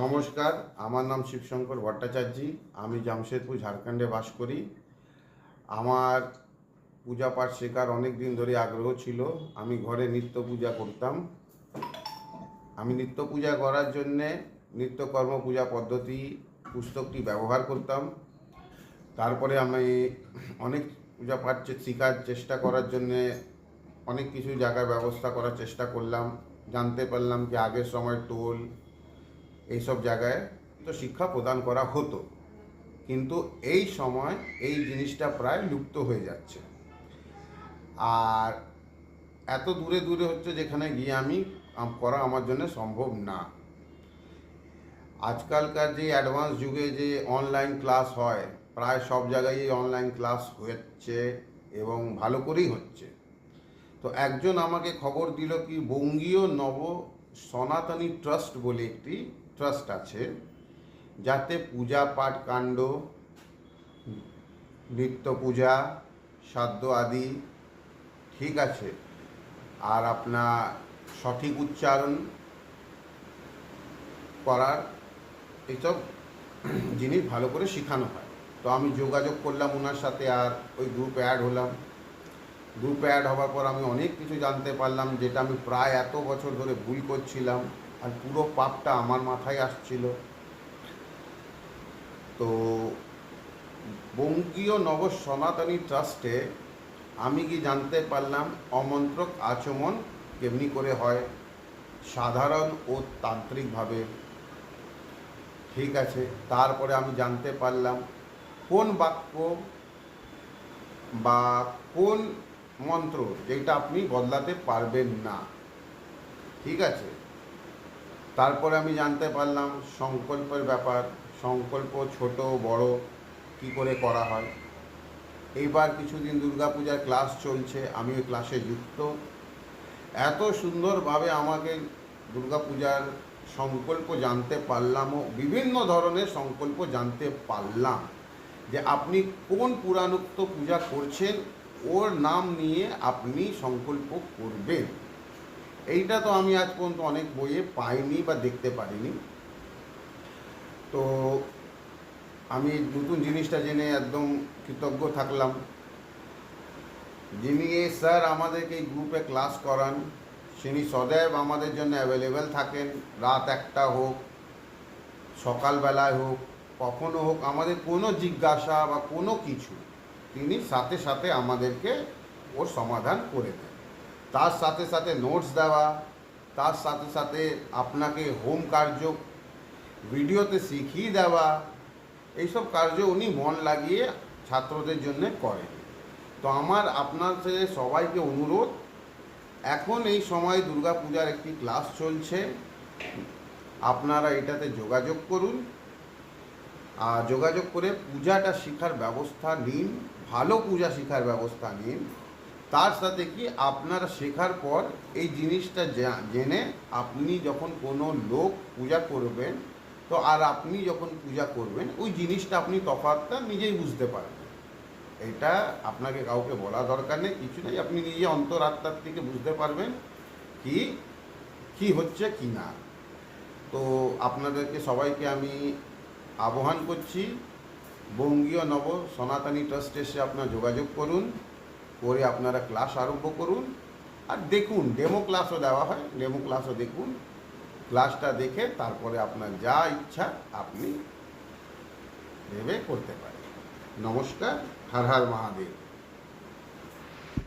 নমস্কার, আমার নাম শিবশঙ্কর ভট্টাচার্য, আমি জামশেদপুর, ঝাড়খণ্ডে বাস করি। আমার পূজা পাঠ শেখার অনেক দিন ধরে আগ্রহ ছিল, আমি ঘরে নিত্য পূজা করতাম। আমি নিত্য পূজা করার জন্যে নিত্যকর্ম পূজা পদ্ধতি পুস্তকটি ব্যবহার করতাম। তারপরে আমি অনেক পূজা পাঠ শেখার চেষ্টা করার জন্যে অনেক কিছু জায়গার ব্যবস্থা করার চেষ্টা করলাম। জানতে পারলাম যে আগের সময় টোল এইসব জায়গায় তো শিক্ষা প্রদান করা হতো। কিন্তু এই সময় এই জিনিসটা প্রায় লুপ্ত হয়ে যাচ্ছে। আর এত দূরে দূরে হচ্ছে যেখানে গিয়ে আমি করা আমার জন্য সম্ভব না। আজকালকার যে অ্যাডভান্স যুগে যে অনলাইন ক্লাস হয়, প্রায় সব জায়গায় অনলাইন ক্লাস হচ্ছে এবং ভালো করেই হচ্ছে। তো একজন আমাকে খবর দিল কি বঙ্গীয় নব সনাতনী ট্রাস্ট বলে একটি ট্রাস্ট আছে, যাতে পূজা পাঠ কাণ্ড, নিত্য পূজা, সাধ্য আদি ঠিক আছে। আর আপনার সঠিক উচ্চারণ করার এইসব জিনিস ভালো করে শেখানো হয়। তো আমি যোগাযোগ করলাম ওনার সাথে আর ওই গ্রুপে অ্যাড হলাম। গ্রুপে অ্যাড হওয়ার পর আমি অনেক কিছু জানতে পারলাম, যেটা আমি প্রায় এত বছর ধরে ভুল করছিলাম। আর পুরো পাপটা আমার মাথায় আসছিল। তো বঙ্গীয় নব সনাতনী ট্রাস্টে আমি কি জানতে পারলাম অমন্ত্রক আচমন কেমনি করে হয়? সাধারণ ও তান্ত্রিকভাবে। ঠিক আছে, তারপরে আমি জানতে পারলাম কোন বাক্য বা কোন মন্ত্র যেটা আপনি বদলাতে পারবেন না। ঠিক আছে তারপরে আমি জানতে পারলাম সংকল্পের ব্যাপার, সংকল্প ছোট, বড়, কি করে করা হয়। এইবার কিছুদিন দুর্গাপূজার ক্লাস চলছে, আমি ওই ক্লাসে যুক্ত। এত সুন্দরভাবে আমাকে দুর্গাপূজার সংকল্প জানতে পারলাম ও বিভিন্ন ধরনের সংকল্প জানতে পারলাম যে আপনি কোন পুরাণোক্ত পূজা করছেন, ওর নাম নিয়ে আপনি সংকল্প করবেন। এইটা তো আমি আজ পর্যন্ত অনেক বইয়ে পাইনি বা দেখতে পারিনি। তো আমি নতুন জিনিসটা জেনে একদম কৃতজ্ঞ থাকলাম। যিনি স্যার আমাদেরকে এই গ্রুপে ক্লাস করান, তিনি সदैव আমাদের জন্য অ্যাভেলেবেল থাকেন, রাত একটা হোক, সকালবেলায় হোক, কখনো হোক, আমাদের কোনো জিজ্ঞাসা বা কোনো কিছু তিনি সাথে সাথে আমাদেরকে ওর সমাধান করে দেন। তার সাথে সাথে নোটস দেওয়া, তার সাথে সাথে আপনাকে হোম কার্য ভিডিওতে শিখিয়ে দেওয়া, এইসব কার্য উনি মন লাগিয়ে ছাত্রদের জন্য করেন। তো আমার আপনার সবাইকে অনুরোধ, এখন এই সময় দুর্গাপূজার একটি ক্লাস চলছে। আপনারা এটাতে যোগাযোগ করুন। আর যোগাযোগ করে পূজাটা শেখার ব্যবস্থা নিন, ভালো পূজা শেখার ব্যবস্থা নিন। তার সাথে কি আপনারা শেখার পর এই জিনিসটা জেনে আপনি যখন কোনো লোক পূজা করবেন, তো আর আপনি যখন পূজা করবেন, ওই জিনিসটা আপনি তফাৎটা নিজেই বুঝতে পারবেন। এটা আপনাকে কাউকে বলা দরকার নেই, কিছু নেই, আপনি নিজে অন্তরাত্মার থেকে বুঝতে পারবেন কি কি হচ্ছে, কি না। তো আপনাদেরকে সবাইকে আমি আহ্বান করছি, বঙ্গীয় নব সনাতনী ট্রাস্টে এসে আপনার যোগাযোগ করুন। করে আপনারা ক্লাস আরম্ভ করুন। আর দেখুন ডেমো ক্লাসও দেওয়া হয়। ডেমো ক্লাসও দেখুন। ক্লাসটা দেখে তারপরে আপনার যা ইচ্ছা আপনি ভেবে করতে পারেন। নমস্কার, হর হর মহাদেব।